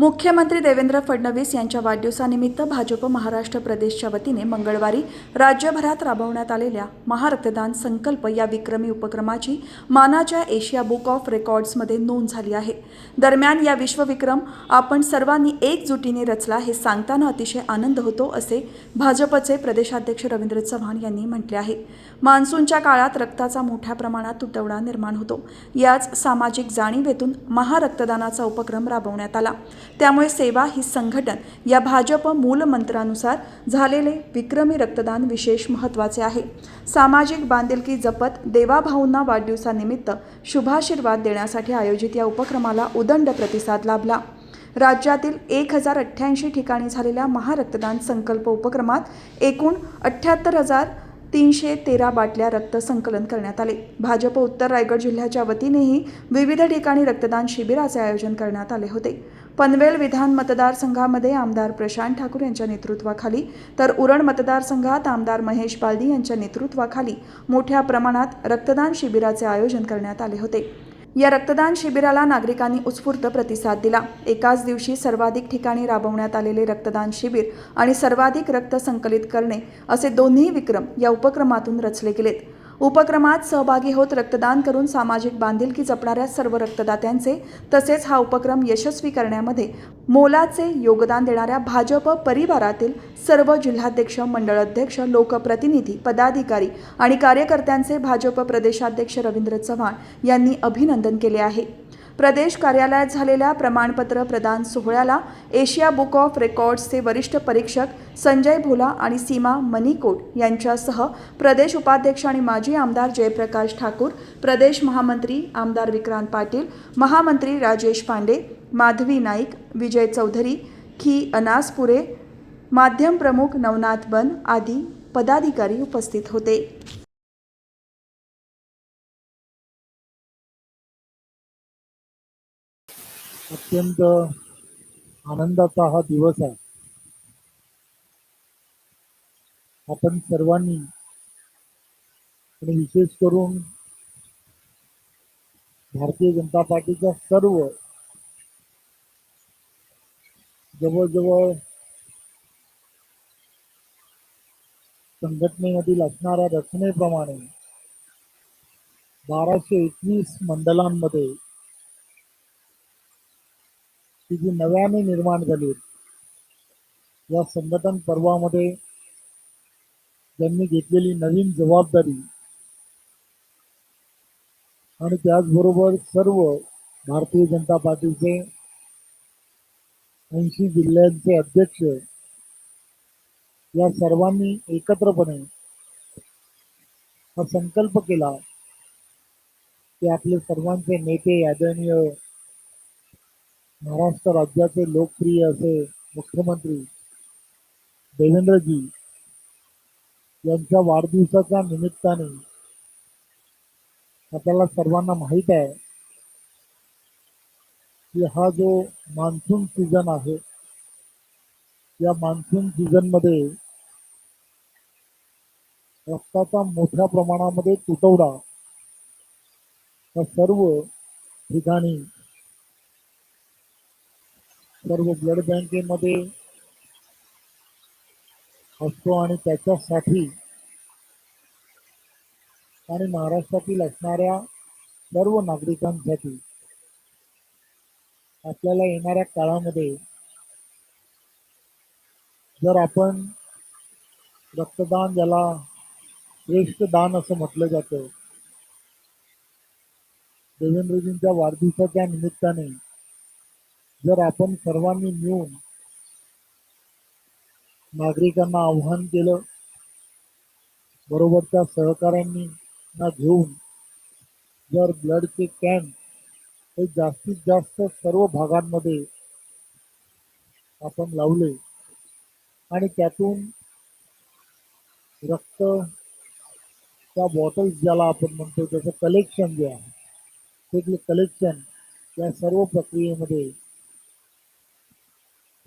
मुख्यमंत्री देवेंद्र फडणवीस यांच्या वाढदिवसानिमित्त भाजप महाराष्ट्र प्रदेशच्या वतीने मंगळवारी राज्यभरात राबवण्यात आलेल्या महारक्तदान संकल्प या विक्रमी उपक्रमाची मानाच्या एशिया बुक ऑफ रेकॉर्ड्समध्ये नोंद झाली आहे. दरम्यान या विश्वविक्रम आपण सर्वांनी एकजुटीने रचला हे सांगताना अतिशय आनंद होतो असे भाजपचे प्रदेशाध्यक्ष रवींद्र चव्हाण यांनी म्हटले आहे. मान्सूनच्या काळात रक्ताचा मोठ्या प्रमाणात तुटवडा निर्माण होतो. याच सामाजिक जाणीवेतून महारक्तदानाचा उपक्रम राबवण्यात आला. त्यामुळे सेवा ही संघटन या भाजप मूलमंत्रानुसार झालेले विक्रमी रक्तदान विशेष महत्त्वाचे आहे. सामाजिक बांधिलकी जपत देवाभाऊंना वाढदिवसानिमित्त शुभाशीर्वाद देण्यासाठी आयोजित या उपक्रमाला उदंड प्रतिसाद लाभला. राज्यातील एक हजार अठ्ठ्याऐंशी ठिकाणी झालेल्या महारक्तदान संकल्प उपक्रमात एकूण अठ्ठ्याहत्तर हजार तीनशे तेरा बाटल्या रक्त संकलन करण्यात आले. भाजप उत्तर रायगड जिल्ह्याच्या वतीनेही विविध ठिकाणी रक्तदान शिबिराचे आयोजन करण्यात आले होते. पनवेल विधान मतदारसंघामध्ये आमदार प्रशांत ठाकूर यांच्या नेतृत्वाखाली तर उरण मतदारसंघात आमदार महेश बालदी यांच्या नेतृत्वाखाली मोठ्या प्रमाणात रक्तदान शिबिराचे आयोजन करण्यात आले होते. या रक्तदान शिबिराला नागरिकांनी उत्स्फूर्त प्रतिसाद दिला. एकाच दिवशी सर्वाधिक ठिकाणी राबवण्यात आलेले रक्तदान शिबिर आणि सर्वाधिक रक्त संकलित करणे असे दोन्ही विक्रम या उपक्रमातून रचले गेलेत. उपक्रमात सहभागी होत रक्तदान करून सामाजिक बांधिलकी जपणाऱ्या सर्व रक्तदात्यांचे तसेच हा उपक्रम यशस्वी करण्यामध्ये मोलाचे योगदान देणाऱ्या भाजप परिवारातील सर्व जिल्हाध्यक्ष मंडळाध्यक्ष लोकप्रतिनिधी पदाधिकारी आणि कार्यकर्त्यांचे भाजप प्रदेशाध्यक्ष रवींद्र चव्हाण यांनी अभिनंदन केले आहे. प्रदेश कार्यालयात झालेल्या प्रमाणपत्र प्रदान सोहळ्याला एशिया बुक ऑफ रेकॉर्ड्सचे वरिष्ठ परीक्षक संजय भोला आणि सीमा मनिकोट यांच्यासह प्रदेश उपाध्यक्ष आणि माजी आमदार जयप्रकाश ठाकूर प्रदेश महामंत्री आमदार विक्रांत पाटील महामंत्री राजेश पांडे माधवी नाईक विजय चौधरी खी अनासपुरे माध्यम प्रमुख नवनाथ बन आदी पदाधिकारी उपस्थित होते. अत्यंत आनंदाचा हा दिवस आहे. आपण सर्वांनी आणि विशेष करून भारतीय जनता पार्टीच्या सर्व जवळजवळ संघटनेमधील असणाऱ्या रचनेप्रमाणे बाराशे एकवीस मंडलांमध्ये ती जी नव्याने निर्माण झाली या संघटन पर्वामध्ये त्यांनी घेतलेली नवीन जबाबदारी आणि त्याचबरोबर सर्व भारतीय जनता पार्टीचे ऐंशी जिल्ह्यांचे अध्यक्ष या सर्वांनी एकत्रपणे हा संकल्प केला की आपले सर्वांचे नेते आदरणीय महाराष्ट्र राज्याचे लोकप्रिय असे मुख्यमंत्री देवेंद्रजी यांच्या वाढदिवसाच्या निमित्ताने आपल्याला सर्वांना माहीत आहे की हा जो मान्सून सीझन आहे या मान्सून सीझनमध्ये रक्ताचा मोठ्या प्रमाणामध्ये तुटवडा हा सर्व ठिकाणी सर्व ब्लड बँकेमध्ये असतो आणि त्याच्यासाठी आणि महाराष्ट्रातील असणाऱ्या सर्व नागरिकांसाठी आपल्याला येणाऱ्या काळामध्ये जर आपण रक्तदान ज्याला श्रेष्ठ दान असं म्हटलं जातं देवेंद्रजींच्या वाढदिवसाच्या निमित्ताने जर आपण सर्वांनी मिळून नागरिकांना आव्हान केलं बरोबरच्या सहकाऱ्यांनी ना घेऊन जर ब्लडचे कॅम्प हे जास्तीत जास्त सर्व भागांमध्ये आपण लावले आणि त्यातून रक्त त्या बॉटल्स ज्याला आपण म्हणतो त्याचं कलेक्शन जे आहे ते कलेक्शन या सर्व प्रक्रियेमध्ये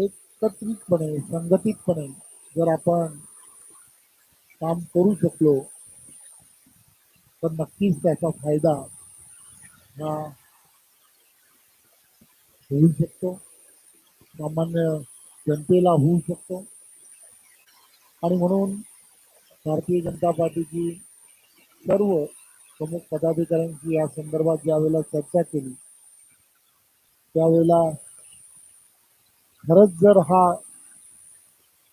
एकत्रितपणे संघटितपणे जर आपण काम करू शकलो तर नक्कीच त्याचा फायदा हा होऊ शकतो. सामान्य जनतेला होऊ शकतो. आणि म्हणून भारतीय जनता पार्टीची सर्व प्रमुख पदाधिकाऱ्यांची या संदर्भात ज्यावेळेला चर्चा केली त्यावेळेला खरंच जर हा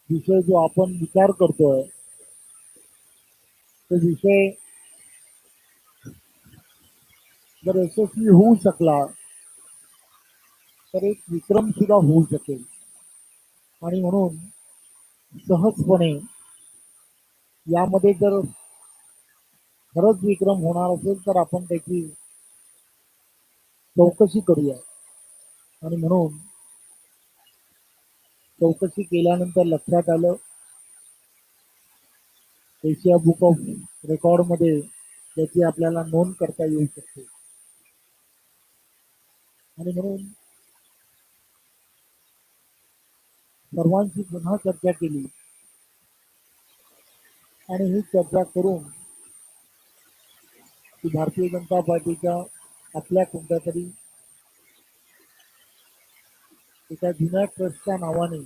विषय जो आपण विचार करतोय तो विषय जर यशस्वी होऊ शकला तर एक विक्रम सुद्धा होऊ शकेल. आणि म्हणून सहजपणे यामध्ये जर खरंच विक्रम होणार असेल तर आपण त्याची चौकशी करूया. आणि म्हणून चौकशी केल्यानंतर लक्षात आलं एशिया बुक ऑफ रेकॉर्डमध्ये त्याची आपल्याला नोंद करता येऊ शकते. आणि म्हणून सर्वांशी पुन्हा चर्चा केली. आणि ही चर्चा करून की भारतीय जनता पार्टीच्या आपल्या कोणत्या तरी एका जुन्या ट्रस्टच्या नावाने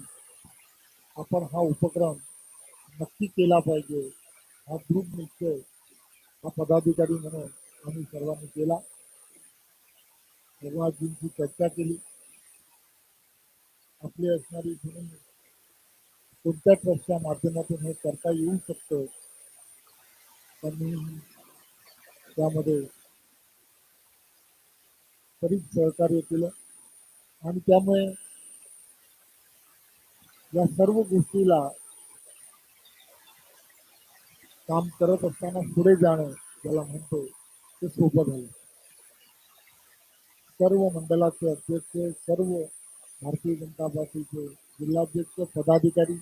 आपण हा उपक्रम नक्की केला पाहिजे. हा दृढ निश्चय हा पदाधिकारी म्हणून आम्ही सर्वांनी केला. सर्वांची चर्चा केली. आपली असणारी जुनी कोणत्या ट्रस्टच्या माध्यमातून हे करता येऊ शकतं? त्यांनी त्यामध्ये बरीच सहकार्य केलं. आणि त्यामुळे या सर्व गोष्टीला काम करत असताना पुढे जाणं ज्याला म्हणतो ते सोपं झालं. सर्व मंडळाचे अध्यक्ष सर्व भारतीय जनता पार्टीचे जिल्हाध्यक्ष पदाधिकारी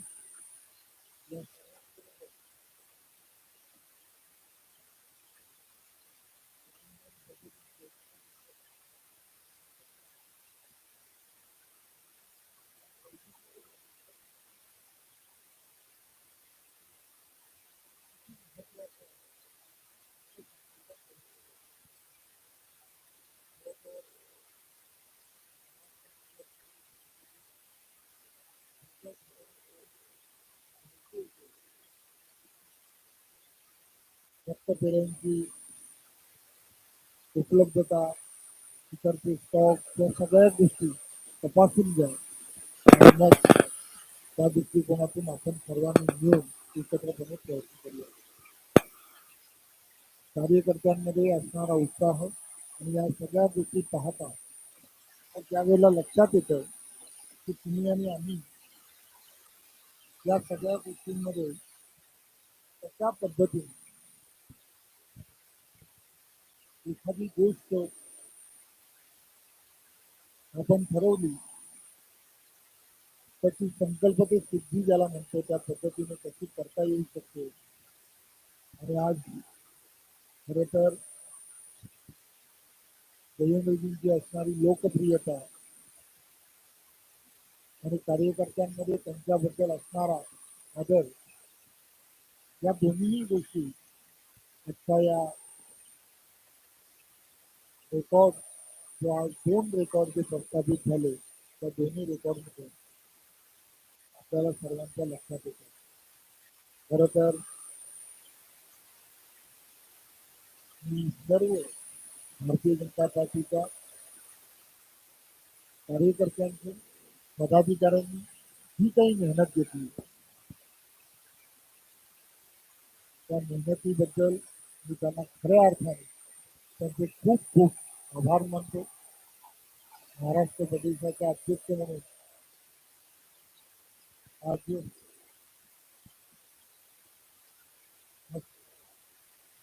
रक्तपेढ्यांची उपलब्धता इतरचे स्टॉक या सगळ्या गोष्टी तपासून घ्या. आणि मग त्या दृष्टिकोनातून आपण सर्वांनी मिळून एकत्रपणे प्रयत्न करूया. कार्यकर्त्यांमध्ये असणारा उत्साह आणि या सगळ्या गोष्टी पाहता तर त्यावेळेला लक्षात येतं की तुम्ही आणि आम्ही या सगळ्या गोष्टींमध्ये कशा पद्धतीने एखादी गोष्ट आपण ठरवली. त्याची संकल्प ते सिद्धी ज्याला म्हणतो, त्या पद्धतीने कशी करता येऊ शकते. आणि आज खर तर देवेंद्रजींची असणारी लोकप्रियता आणि कार्यकर्त्यांमध्ये त्यांच्याबद्दल असणारा आदर, या दोन्ही गोष्टी आजच्या या रेकॉर्ड आज दोन रेकॉर्ड जे प्रस्थापित झाले, त्या दोन्ही रेकॉर्डमध्ये आपल्याला सर्वांच्या लक्षात येतं. खरं तर, मी सर्व भारतीय जनता पार्टीच्या कार्यकर्त्यांची पदाधिकाऱ्यांनी जी काही मेहनत घेतली, त्या मेहनतीबद्दल मी त्यांना खऱ्या अर्थाने त्यांचे खूप खूप आभार मानतो महाराष्ट्र प्रदेशाचे अध्यक्ष म्हणून आज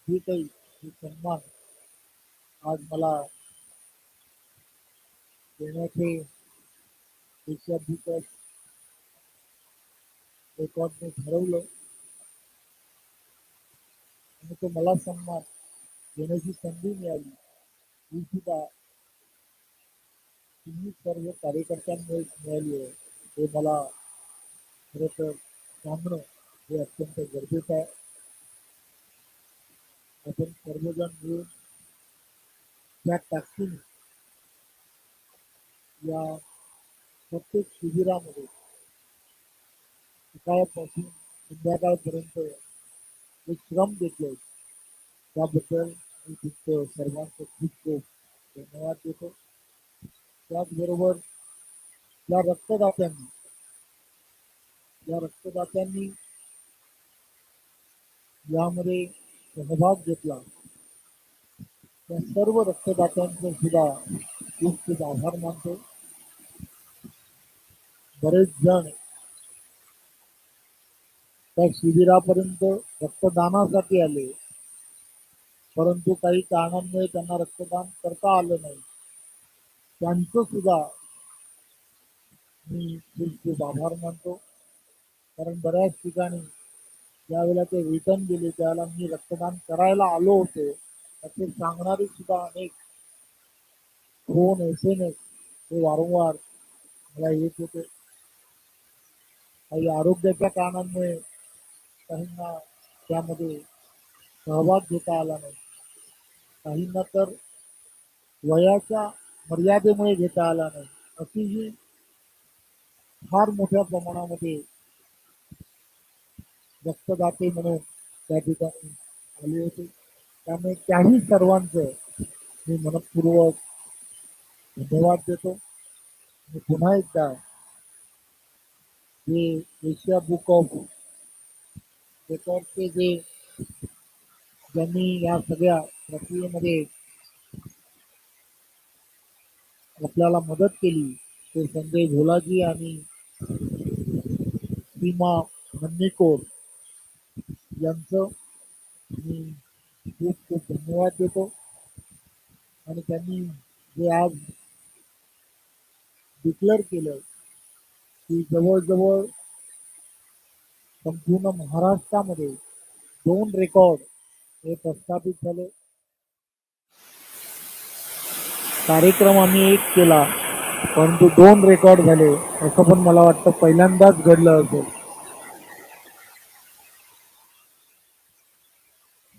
जे काही हे सन्मान आज मला देण्याचे देशाधिकच रेकॉर्डने ठरवलं. आणि तो मला सन्मान येण्याची संधी मिळाली ही सुद्धा तुम्ही सर्व कार्यकर्त्यांमुळे मिळाली आहे. हे मला खरं तर सांगणं हे अत्यंत गरजेचं आहे. आपण सर्वजण मिळून त्या टाकून या प्रत्येक शिबिरामध्ये सकाळपासून संध्याकाळपर्यंत जे श्रम घेतले त्याबद्दल मी सर्वांचं खूप धन्यवाद देतो. त्याचबरोबर या रक्तदात्यांनी या रक्तदात्यांनी यामध्ये सहभाग घेतला. त्या सर्व रक्तदात्यांचं सुद्धा खूप खूप आभार मानतो. बरेच जण त्या शिबिरापर्यंत रक्तदानासाठी आले. परंतु काही कारणांमुळे त्यांना रक्तदान करता आलं नाही. त्यांचं सुद्धा मी खूप खूप आभार मानतो. कारण बऱ्याच ठिकाणी ज्यावेळेला ते रिटर्न गेले त्यावेळेला मी रक्तदान करायला आलो होतो. असे सांगणारे सुद्धा अनेक फोन एस एम एस हे वारंवार मला येत होते. काही आरोग्याच्या कारणांमुळे काहींना त्यामध्ये सहभाग घेता आला नाही. काहींना तर वयाच्या मर्यादेमुळे घेता आला नाही. अशीही फार मोठ्या प्रमाणामध्ये रक्तदाते म्हणून त्या ठिकाणी आले होते. त्यामुळे त्याही सर्वांचं मी मनपूर्वक धन्यवाद देतो. मी पुन्हा एकदा जे एशिया बुक ऑफ रेकॉर्डचे जे ज्यांनी या सगळ्या प्रक्रियेमध्ये आपल्याला मदत केली ते संजय भोलाजी आणि सीमा मन्नीकोर यांचं मी खूप खूप धन्यवाद देतो. आणि त्यांनी जे आज डिक्लेअर केलं की जवळजवळ संपूर्ण महाराष्ट्रामध्ये दोन रेकॉर्ड हे प्रस्थापित झाले. कार्यक्रम आम्ही एक केला परंतु दोन रेकॉर्ड झाले. असं पण मला वाटतं पहिल्यांदाच घडलं असेल.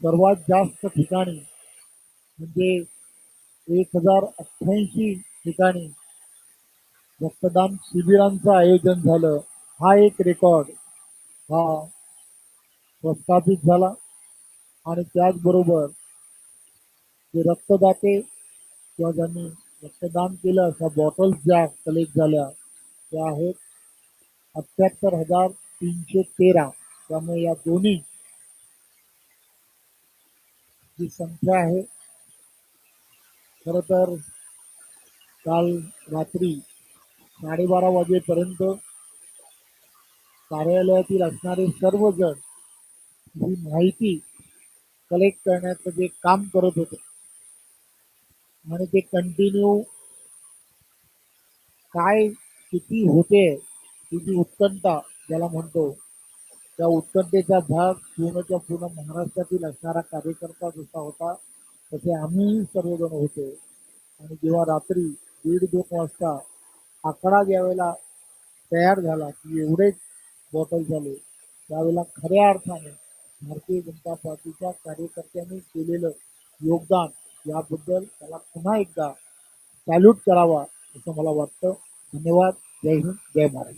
सर्वात जास्त ठिकाणी म्हणजे एक हजार अठ्ठ्याऐंशी ठिकाणी रक्तदान शिबिरांचं आयोजन झालं. हा एक रेकॉर्ड हा प्रस्थापित झाला. आणि त्याचबरोबर जे रक्तदाते किंवा ज्यांनी रक्तदान केलं अशा बॉटल्स ज्या कलेक्ट झाल्या त्या आहेत अठ्ठ्याहत्तर हजार तीनशे तेरा. त्यामुळे या दोन्ही जी संख्या आहे खरं तर काल रात्री साडेबारा वाजेपर्यंत कार्यालयातील असणारे सर्वजण ही माहिती कलेक्ट करण्याचं जे काम करत होते आणि ते कंटिन्यू काय किती होते किती उत्कंठा ज्याला म्हणतो त्या उत्कंठेचा भाग पूर्णच्या पूर्ण महाराष्ट्रातील असणारा कार्यकर्ता जसा होता तसे आम्ही सर्वजण होते. आणि जेव्हा रात्री दीड दोन वाजता आकडा ज्यावेळेला तयार झाला की एवढेच बॉटल झाले त्यावेळेला खऱ्या अर्थाने भारतीय जनता पार्टीच्या कार्यकर्त्यांनी केलेलं योगदान याबद्दल त्याला पुन्हा एकदा सॅल्यूट करावा असं मला वाटतं. धन्यवाद. जय हिंद. जय महाराज